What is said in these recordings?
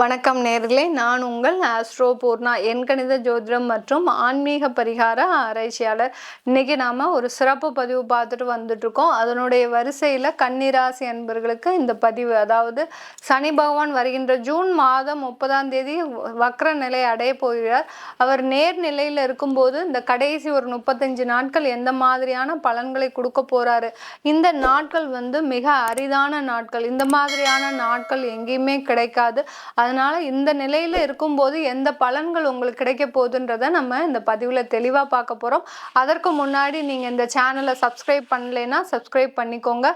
வணக்கம் நேர்களே. நான் உங்கள் ஆஸ்ட்ரோ பூர்ணா. எண்கணித ஜோதிடம் மற்றும் ஆன்மீக பரிகார ஆராய்ச்சியாளர். இன்னைக்கு நாம் ஒரு சிறப்பு பதிவு பார்த்துட்டு வந்துட்ருக்கோம் அதனுடைய வரிசையில் கன்னிராசி அன்பர்களுக்கு இந்த பதிவு அதாவது சனி பகவான் வருகின்ற ஜூன் மாதம் முப்பதாம் தேதி வக்ர நிலை அடைய போகிறார். அவர் நேர் நிலையில் இருக்கும்போது இந்த கடைசி ஒரு முப்பத்தஞ்சு நாட்கள் எந்த மாதிரியான பலன்களை கொடுக்க போகிறாரு இந்த நாட்கள் வந்து மிக அரிதான நாட்கள். இந்த மாதிரியான நாட்கள் எங்கேயுமே கிடைக்காது. அதனால் இந்த நிலையில் இருக்கும்போது எந்த பலன்கள் உங்களுக்கு கிடைக்க போகுதுன்றத நம்ம இந்த பதிவில் தெளிவாக பார்க்க போகிறோம் அதற்கு முன்னாடி நீங்கள் இந்த சேனலை சப்ஸ்கிரைப் பண்ணலைன்னா சப்ஸ்கிரைப் பண்ணிக்கோங்க.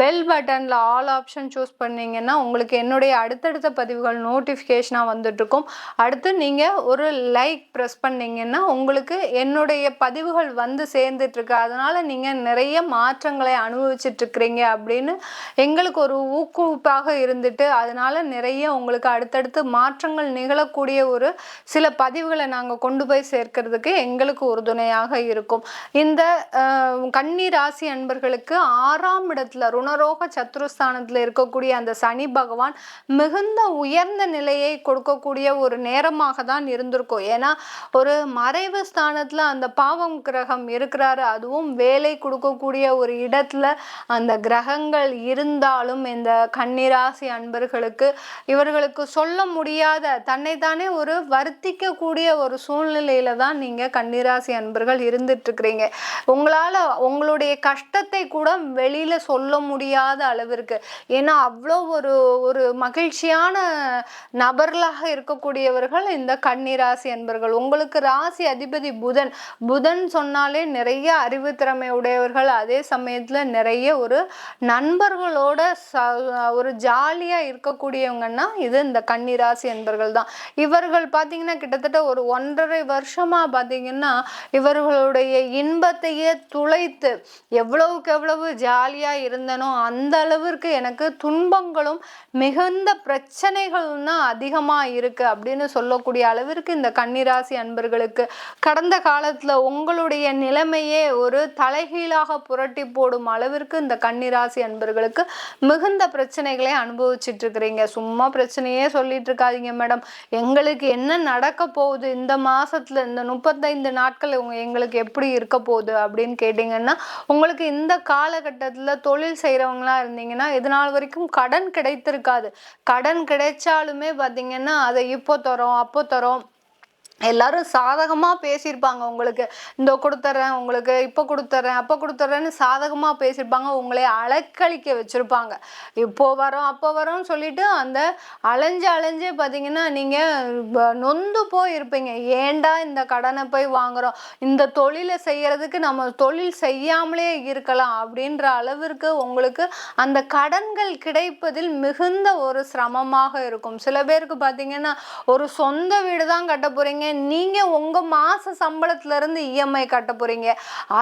பெல் பட்டனில் ஆல் ஆப்ஷன் சூஸ் பண்ணீங்கன்னா உங்களுக்கு என்னுடைய அடுத்தடுத்த பதிவுகள் நோட்டிஃபிகேஷனாக வந்துட்டுருக்கும். அடுத்து நீங்கள் ஒரு லைக் ப்ரெஸ் பண்ணீங்கன்னா உங்களுக்கு என்னுடைய பதிவுகள் வந்து சேர்ந்துட்டுருக்கு. அதனால் நீங்கள் நிறைய மாற்றங்களை அனுபவிச்சுட்டு இருக்கிறீங்க அப்படின்னு எங்களுக்கு ஒரு ஊக்குவிப்பாக இருந்துட்டு அதனால் நிறைய உங்களுக்கு அடுத்தடுத்து மாற்றங்கள் நிகழக்கூடிய ஒரு சில பதிவுகளை நாங்கள் கொண்டு போய் சேர்க்கறதுக்கு எங்களுக்கு உறுதுணையாக இருக்கும். இந்த கன்னி ராசி அன்பர்களுக்கு ஆறாம் இடத்துல ருணரோக சத்துருஸ்தானத்தில் இருக்கக்கூடிய அந்த சனி பகவான் மிகுந்த உயர்ந்த நிலையை கொடுக்கக்கூடிய ஒரு நேரமாக தான் இருந்திருக்கும். ஏன்னா ஒரு மறைவு ஸ்தானத்தில் அந்த பாவம் கிரகம் இருக்கிறாரு. அதுவும் வேலை கொடுக்கக்கூடிய ஒரு இடத்துல அந்த கிரகங்கள் இருந்தாலும் இந்த கன்னிராசி அன்பர்களுக்கு இவர்களுக்கு சொல்ல முடியாத தன்னைத்தானே ஒரு வருத்திக்கக்கூடிய ஒரு சூழ்நிலையில தான் நீங்கள் கன்னிராசி அன்பர்கள் இருந்துட்டு இருக்கிறீங்க உங்களுடைய கஷ்டத்தை கூட வெளியில் சொல்ல முடியாத அளவிற்கு. ஏன்னா அவ்வளோ ஒரு ஒரு மகிழ்ச்சியான நபர்களாக இருக்கக்கூடியவர்கள் இந்த கன்னிராசி அன்பர்கள். உங்களுக்கு ராசி அதிபதி புதன். புதன் சொன்னாலே நிறைய அறிவு திறமை உடையவர்கள். அதே சமயத்தில் நிறைய ஒரு நண்பர்களோட ச ஒரு ஜாலியாக இருக்கக்கூடியவங்கன்னா இது இந்த கன்னிராசி அன்பர்கள் தான் இவர்கள் பார்த்தீங்கன்னா கிட்டத்தட்ட ஒரு ஒன்றரை வருஷமா பார்த்தீங்கன்னா இவர்களுடைய இன்பத்தையே துளைத்து எவ்வளவுக்கு எவ்வளவு ஜாலியா இருந்தனோ அந்த அளவிற்கு எனக்கு துன்பங்களும் மிகுந்த பிரச்சனைகள்னா தான் அதிகமா இருக்கு அப்படின்னு சொல்லக்கூடிய அளவிற்கு இந்த கன்னிராசி அன்பர்களுக்கு கடந்த காலத்துல உங்களுடைய நிலைமையே ஒரு தலைகீழாக புரட்டி போடும் அளவிற்கு இந்த கன்னிராசி அன்பர்களுக்கு மிகுந்த பிரச்சனைகளை அனுபவிச்சுட்டு இருக்கிறீங்க. சும்மா பிரச்சனையே சொல்லிட்டு இருக்காதீங்க மேடம். எங்களுக்கு என்ன நடக்க போகுது? இந்த மாசத்துல இந்த முப்பத்தைந்து நாட்கள் உங்க எங்களுக்கு எப்படி இருக்க போகுது அப்படின்னு கேட்டிங்கன்னா உங்களுக்கு இந்த காலகட்டத்துல தொழில் செய்யறவங்களா இருந்தீங்கன்னா இது நாள் வரைக்கும் கடன் கிடைத்திருக்காது. கடன் கிடைச்சாலுமே பார்த்தீங்கன்னா அதை இப்போ தரோம் அப்போ தரோம் எல்லாரும் சாதகமா பேசியிருப்பாங்க. உங்களுக்கு இந்த கொடுத்துட்றேன் உங்களுக்கு இப்போ கொடுத்துட்றேன் அப்போ கொடுத்துட்றேன்னு சாதகமா பேசியிருப்பாங்க. உங்களை அலக்களிக்க வச்சுருப்பாங்க. இப்போ வரோம் அப்போ வரோம்னு சொல்லிட்டு அந்த அலைஞ்சு அலைஞ்சே பார்த்தீங்கன்னா நீங்கள் நொந்து போயிருப்பீங்க. ஏன்டா இந்த கடனை போய் வாங்குறோம்? இந்த தொழிலை செய்யறதுக்கு நம்ம தொழில் செய்யாமலே இருக்கலாம் அப்படின்ற அளவிற்கு உங்களுக்கு அந்த கடன்கள் கிடைப்பதில் மிகுந்த ஒரு சிரமமாக இருக்கும். சில பேருக்கு பார்த்தீங்கன்னா ஒரு சொந்த வீடு தான் கட்ட போறீங்க. நீங்க உங்க மாச சம்பளத்துல இருந்து இஎம்ஐ கட்ட போறீங்க.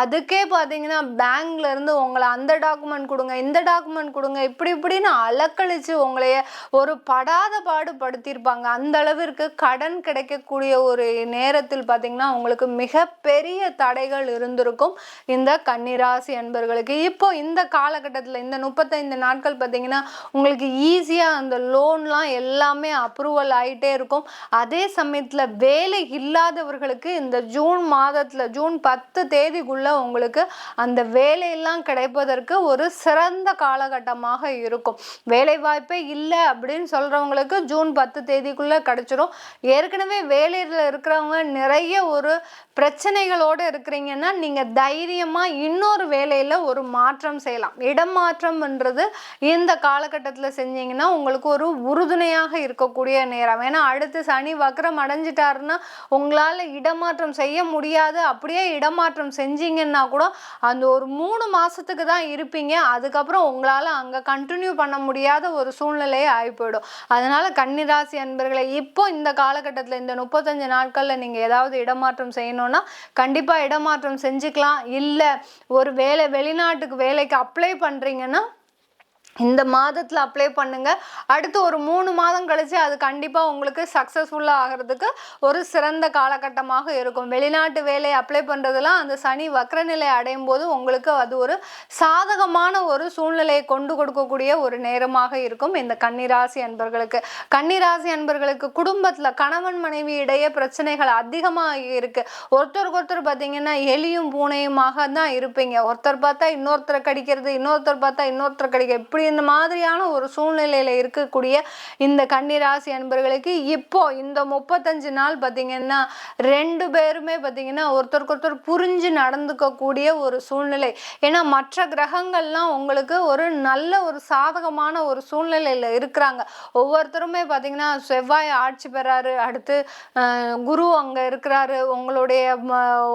அதுக்கே பார்த்தீங்கன்னா பேங்க்ல இருந்து உங்களை அந்த டாக்குமெண்ட் கொடுங்க இந்த டாக்குமெண்ட் கொடுங்க இப்படி இப்படின்னு அலக்கழிச்சு உங்களைய ஒரு படாத பாடு படுத்தியிருப்பாங்க அந்த அளவிற்கு கடன் கிடைக்கக்கூடிய ஒரு நேரத்தில் பார்த்தீங்கன்னா உங்களுக்கு மிகப்பெரிய தடைகள் இருந்திருக்கும். இந்த கன்னிராசி அன்பர்களுக்கு. இப்போ இந்த காலகட்டத்தில் இந்த முப்பத்தைந்து நாட்கள் பார்த்தீங்கன்னா உங்களுக்கு ஈஸியாக அந்த லோன்லாம் எல்லாமே அப்ரூவல் ஆகிட்டே இருக்கும். அதே சமயத்தில் வேலை இல்லாதவர்களுக்கு இந்த ஜூன் மாதத்தில் ஜூன் பத்து தேதிக்குள்ள உங்களுக்கு அந்த வேலையெல்லாம் கிடைப்பதற்கு ஒரு சிறந்த காலகட்டமாக இருக்கும். வேலை வாய்ப்பே இல்லை அப்படின்னு சொல்கிறவங்களுக்கு ஜூன் பத்து தேதிக்குள்ள கிடைச்சிரும். ஏற்கனவே வேலையில் இருக்கிறவங்க நிறைய ஒரு பிரச்சனைகளோடு இருக்கிறீங்கன்னா நீங்கள் தைரியமாக இன்னொரு வேலையில் ஒரு மாற்றம் செய்யலாம். இடமாற்றம்ன்றது இந்த காலகட்டத்தில் செஞ்சீங்கன்னா உங்களுக்கு ஒரு உறுதுணையாக இருக்கக்கூடிய நேரம். ஏன்னா அடுத்து சனி வக்கரம் அடைஞ்சிட்டாருன்னா உங்களால் இடமாற்றம் செய்ய முடியாது. அப்படியே இடமாற்றம் செஞ்சீங்கன்னா கூட அந்த ஒரு மூணு மாதத்துக்கு தான் இருப்பீங்க. அதுக்கப்புறம் உங்களால் அங்கே கண்டினியூ பண்ண முடியாத ஒரு சூழ்நிலையே ஆகி போயிடும் அதனால கன்னிராசி அன்பர்களை இப்போ இந்த காலகட்டத்தில் இந்த முப்பத்தஞ்சு நாட்களில் நீங்கள் ஏதாவது இடமாற்றம் செய்யணும்னா கண்டிப்பாக இடமாற்றம் செஞ்சுக்கலாம். இல்லை ஒரு வேலை வெளிநாட்டுக்கு வேலைக்கு அப்ளை பண்ணுறீங்கன்னா இந்த மாதத்தில் அப்ளை பண்ணுங்க. அடுத்து ஒரு மூணு மாதம் கழிச்சு அது கண்டிப்பாக உங்களுக்கு சக்ஸஸ்ஃபுல்லாக ஆகிறதுக்கு ஒரு சிறந்த காலகட்டமாக இருக்கும். வெளிநாட்டு வேலையை அப்ளை பண்ணுறதுலாம் அந்த சனி வக்ரநிலை அடையும் போது உங்களுக்கு அது ஒரு சாதகமான ஒரு சூழ்நிலையை கொண்டு கொடுக்கக்கூடிய ஒரு நேரமாக இருக்கும் இந்த கன்னிராசி அன்பர்களுக்கு. கன்னிராசி அன்பர்களுக்கு குடும்பத்தில் கணவன் மனைவி இடையே பிரச்சனைகள் அதிகமாக இருக்குது ஒருத்தருக்கு ஒருத்தர் பார்த்தீங்கன்னா எலியும் பூனையுமாக தான் இருப்பீங்க. ஒருத்தர் பார்த்தா இன்னொருத்தரை கடிக்கிறது இன்னொருத்தர் பார்த்தா இன்னொருத்தர் கடிக்க இப்படி இந்த மாதிரியான ஒரு சூழ்நிலையில் இருக்கக்கூடிய இந்த கன்னிராசி அன்பர்களுக்கு இப்போ இந்த முப்பத்தஞ்சு நாள் பார்த்தீங்கன்னா ரெண்டு பேருமே பார்த்தீங்கன்னா ஒருத்தருக்கு ஒருத்தர் புரிஞ்சு நடந்துக்கக்கூடிய ஒரு சூழ்நிலை. ஏன்னா மற்ற கிரகங்கள்லாம் உங்களுக்கு ஒரு நல்ல ஒரு சாதகமான ஒரு சூழ்நிலையில் இருக்கிறாங்க. ஒவ்வொருத்தருமே பார்த்தீங்கன்னா செவ்வாய் ஆட்சி பெறாரு. அடுத்து குரு அங்கே இருக்கிறாரு. உங்களுடைய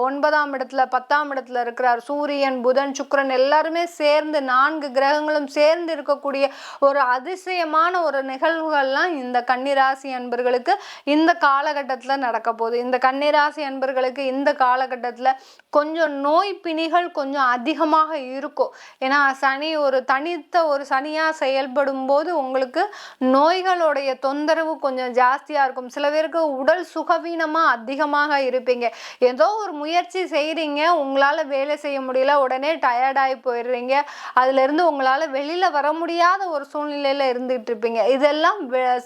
ஒன்பதாம் இடத்துல பத்தாம் இடத்துல இருக்கிறார். சூரியன் புதன் சுக்கரன் எல்லாருமே சேர்ந்து நான்கு கிரகங்களும் சேர்ந்து இருக்கக்கூடிய ஒரு அதிசயமான ஒரு நிகழ்வுகள்லாம் இந்த கன்னிராசி அன்பர்களுக்கு இந்த காலகட்டத்தில் நடக்க போகுது. இந்த கன்னிராசி அன்பர்களுக்கு இந்த காலகட்டத்தில் கொஞ்சம் நோய் பிணிகள் கொஞ்சம் அதிகமாக இருக்கும். ஏன்னா சனி ஒரு தனித்த ஒரு சனியாக செயல்படும் போது உங்களுக்கு நோய்களுடைய தொந்தரவு கொஞ்சம் ஜாஸ்தியாக இருக்கும். சில பேருக்கு உடல் சுகவீனமாக அதிகமாக இருப்பீங்க. ஏதோ ஒரு முயற்சி செய்கிறீங்க உங்களால் வேலை செய்ய முடியல உடனே டயர்டாகி போயிடுறீங்க. அதுலேருந்து உங்களால் வெளியில் வர முடியாத ஒரு சூழ்நிலையில் இருந்துகிட்டு இருப்பீங்க இதெல்லாம்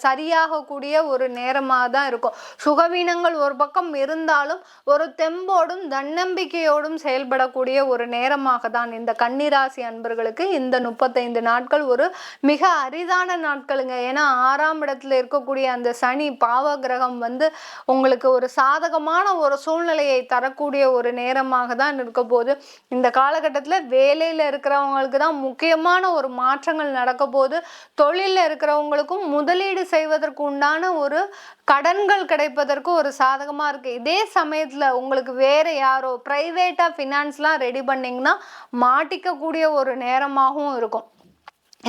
சரியாகக்கூடிய ஒரு நேரமாக தான் இருக்கும். சுகவீனங்கள் ஒரு பக்கம் இருந்தாலும் ஒரு தெம்போடும் தன்னம்பிக்கையோடும் செயல்படக்கூடிய ஒரு நேரமாக தான் இந்த கன்னிராசி அன்பர்களுக்கு இந்த முப்பத்தைந்து நாட்கள் ஒரு மிக அரிதான நாட்களுங்க. ஏன்னா ஆறாம் இடத்துல இருக்கக்கூடிய அந்த சனி பாவ கிரகம் வந்து உங்களுக்கு ஒரு சாதகமான ஒரு சூழ்நிலையை தரக்கூடிய ஒரு நேரமாக தான் இருக்க போது இந்த காலகட்டத்தில் வேலையில் இருக்கிறவங்களுக்கு தான் முக்கியமான ஒரு மாற்றம் மாற்றங்கள் நடக்க போது தொழிலில் இருக்கிறவங்களுக்கும் முதலீடு செய்வதற்கு உண்டான ஒரு கடன்கள் கிடைப்பதற்கு ஒரு சாதகமாக இருக்குது இதே சமயத்தில் உங்களுக்கு வேறு யாரோ ப்ரைவேட்டாக ஃபினான்ஸ்லாம் ரெடி பண்ணிங்கன்னா மாட்டிக்கக்கூடிய ஒரு நேரமாகவும் இருக்கும்.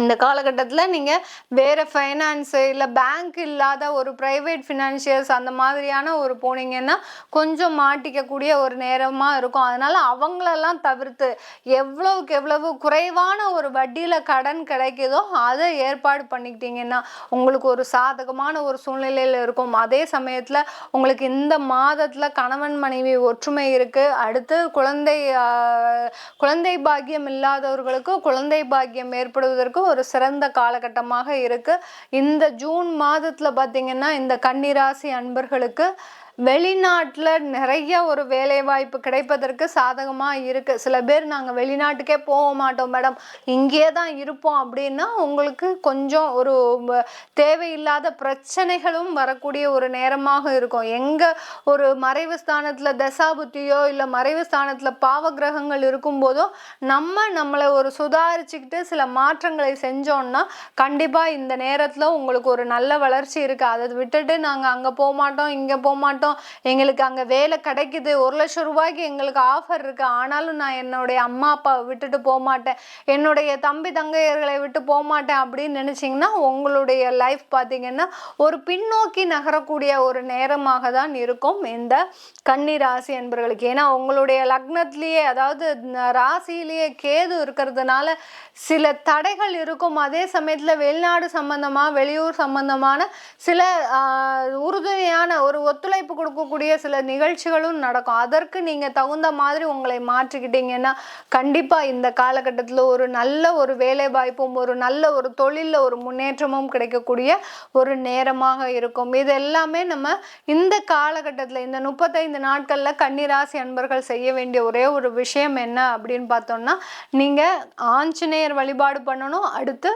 இந்த காலகட்டத்தில் நீங்கள் வேறு ஃபைனான்ஸு இல்லை பேங்க் இல்லாத ஒரு ப்ரைவேட் ஃபினான்ஷியர்ஸ் அந்த மாதிரியான ஒரு போனீங்கன்னா கொஞ்சம் மாட்டிக்கக்கூடிய ஒரு நேரமாக இருக்கும். அதனால் அவங்களெல்லாம் தவிர்த்து எவ்வளவுக்கு எவ்வளவு குறைவான ஒரு வட்டியில் கடன் கிடைக்குதோ அதை ஏற்பாடு பண்ணிக்கிட்டீங்கன்னா உங்களுக்கு ஒரு சாதகமான ஒரு சூழ்நிலையில் இருக்கும். அதே சமயத்தில் உங்களுக்கு இந்த மாதத்தில் கணவன் மனைவி ஒற்றுமை இருக்குது அடுத்து குழந்தை குழந்தை பாக்கியம் இல்லாதவர்களுக்கு குழந்தை பாக்கியம் ஏற்படுவதற்கு ஒரு சிறந்த காலகட்டமாக இருக்கு. இந்த ஜூன் மாதத்துல பாத்தீங்கன்னா இந்த கன்னிராசி அன்பர்களுக்கு வெளிநாட்டில் நிறைய ஒரு வேலைவாய்ப்பு கிடைப்பதற்கு சாதகமாக இருக்குது சில பேர் நாங்கள் வெளிநாட்டுக்கே போக மாட்டோம் மேடம். இங்கேயே தான் இருப்போம் அப்படின்னா உங்களுக்கு கொஞ்சம் ஒரு தேவையில்லாத பிரச்சனைகளும் வரக்கூடிய ஒரு நேரமாக இருக்கும். எங்கே ஒரு மறைவு ஸ்தானத்தில் தசாபுத்தியோ இல்லை மறைவு ஸ்தானத்தில் பாவ கிரகங்கள் இருக்கும்போதோ நம்ம நம்மளை ஒரு சுதாரிச்சுக்கிட்டு சில மாற்றங்களை செஞ்சோம்னா கண்டிப்பாக இந்த நேரத்தில் உங்களுக்கு ஒரு நல்ல வளர்ச்சி இருக்குது அதை விட்டுட்டு நாங்கள் அங்கே போக மாட்டோம் இங்கே போக மாட்டோம் எங்களுக்கு அங்கே வேலை கிடைக்குது. ஒரு லட்சம் ரூபாய்க்கு எங்களுக்கு ஆஃபர் இருக்குது ஆனாலும் நான் என்னுடைய அம்மா அப்பாவை விட்டுட்டு போக மாட்டேன். என்னுடைய தம்பி தங்கையர்களை விட்டு போக மாட்டேன் அப்படின்னு நினச்சிங்கன்னா உங்களுடைய லைஃப் பார்த்தீங்கன்னா ஒரு பின்னோக்கி நகரக்கூடிய ஒரு நேரமாக தான் இருக்கும் இந்த கன்னி ராசி என்பவர்களுக்கு ஏன்னா உங்களுடைய லக்னத்திலேயே அதாவது ராசியிலேயே கேது இருக்கிறதுனால சில தடைகள் இருக்கும். அதே சமயத்தில் வெளிநாடு சம்பந்தமாக வெளியூர் சம்பந்தமான சில ஆஹ், ஒரு ஒத்துழைப்பு கொடுக்கக்கூடிய சில நிகழ்ச்சிகளும் நடக்கும். அதற்கு நீங்கள் தகுந்த மாதிரி உங்களை மாற்றிக்கிட்டீங்கன்னா கண்டிப்பாக இந்த காலகட்டத்தில் ஒரு நல்ல ஒரு வேலை வாய்ப்பும் ஒரு நல்ல ஒரு தொழிலில் ஒரு முன்னேற்றமும் கிடைக்கக்கூடிய ஒரு நேரமாக இருக்கும். இது எல்லாமே நம்ம இந்த காலகட்டத்தில் இந்த முப்பத்தைந்து நாட்களில் கன்னிராசி அன்பர்கள் செய்ய வேண்டிய ஒரே ஒரு விஷயம் என்ன அப்படின்னு பார்த்தோம்னா நீங்கள் ஆஞ்சநேயர் வழிபாடு பண்ணணும். அடுத்து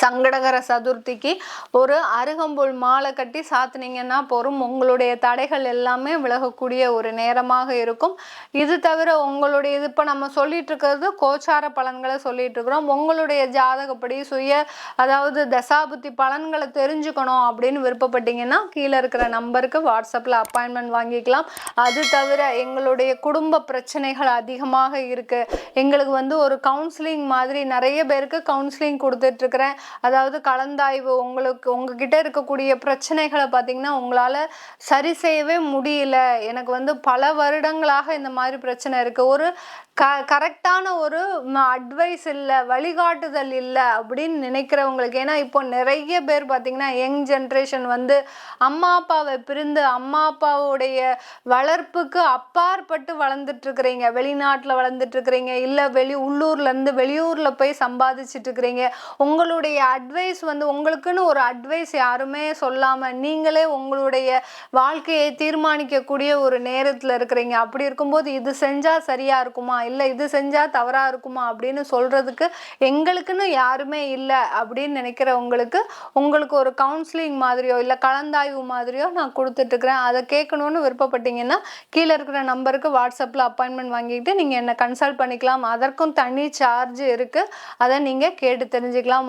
சங்கடகர சதுர்த்திக்கு ஒரு அருகம்புல் மாலை கட்டி சாத்தினீங்கன்னா போகும் உங்களுடைய தடைகள் எல்லாமே விலகக்கூடிய ஒரு நேரமாக இருக்கும். இது தவிர உங்களுடைய இது இப்போ நம்ம சொல்லிட்டு இருக்கிறது கோச்சார பலன்களை சொல்லிட்டு இருக்கிறோம் உங்களுடைய ஜாதகப்படி சுய அதாவது தசாபுத்தி பலன்களை தெரிஞ்சுக்கணும் அப்படின்னு விருப்பப்பட்டீங்கன்னா கீழே இருக்கிற நம்பருக்கு வாட்ஸ்அப்பில் அப்பாயின்மெண்ட் வாங்கிக்கலாம். அது தவிர எங்களுடைய குடும்ப பிரச்சனைகள் அதிகமாக இருக்குது எங்களுக்கு வந்து ஒரு கவுன்சிலிங் மாதிரி நிறைய பேருக்கு கவுன்சிலிங் கொடுத்துட்ருக்குறேன் அதாவது கலந்தாய்வு உங்களுக்கு உங்ககிட்ட இருக்கக்கூடிய பிரச்சனைகளை பார்த்தீங்கன்னா உங்களால் சரி செய்யவே முடியல. எனக்கு வந்து பல வருடங்களாக இந்த மாதிரி பிரச்சனை இருக்குது ஒரு க கரெக்டான ஒரு அட்வைஸ் இல்லை வழிகாட்டுதல் இல்லை அப்படின்னு நினைக்கிறவங்களுக்கு ஏன்னா இப்போ நிறைய பேர் பார்த்தீங்கன்னா யங் ஜென்ரேஷன் வந்து அம்மா அப்பாவை பிரிந்து அம்மா அப்பாவுடைய வளர்ப்புக்கு அப்பாற்பட்டு வளர்ந்துட்டுருக்குறீங்க வெளிநாட்டில் வளர்ந்துட்டுருக்குறீங்க இல்லை வெளி உள்ளூர்லேருந்து வெளியூரில் போய் சம்பாதிச்சுட்டு இருக்கிறீங்க. உங்களுடைய அட்வைஸ் வந்து உங்களுக்குன்னு ஒரு அட்வைஸ் யாருமே சொல்லாமல் நீங்களே உங்களுடைய வாழ்க்கையை தீர்மானிக்கக்கூடிய ஒரு நேரத்தில் இருக்கிறீங்க. அப்படி இருக்கும்போது இது செஞ்சால் சரியாக இருக்குமா? இல்லை இது செஞ்சால் தவறாக இருக்குமா? அப்படின்னு சொல்கிறதுக்கு எங்களுக்குன்னு யாருமே இல்லை அப்படின்னு நினைக்கிறவங்களுக்கு உங்களுக்கு ஒரு கவுன்சிலிங் மாதிரியோ இல்லை கலந்தாய்வு மாதிரியோ நான் கொடுத்துட்ருக்குறேன் அதை கேட்கணுன்னு விருப்பப்பட்டீங்கன்னா கீழே இருக்கிற நம்பருக்கு வாட்ஸ்அப்பில் அப்பாயின்மெண்ட் வாங்கிட்டு நீங்கள் என்னை கன்சல்ட் பண்ணிக்கலாம். அதற்கும் தனி சார்ஜ் இருக்குது அதை நீங்கள் கேட்டு தெரிஞ்சுக்கலாம்.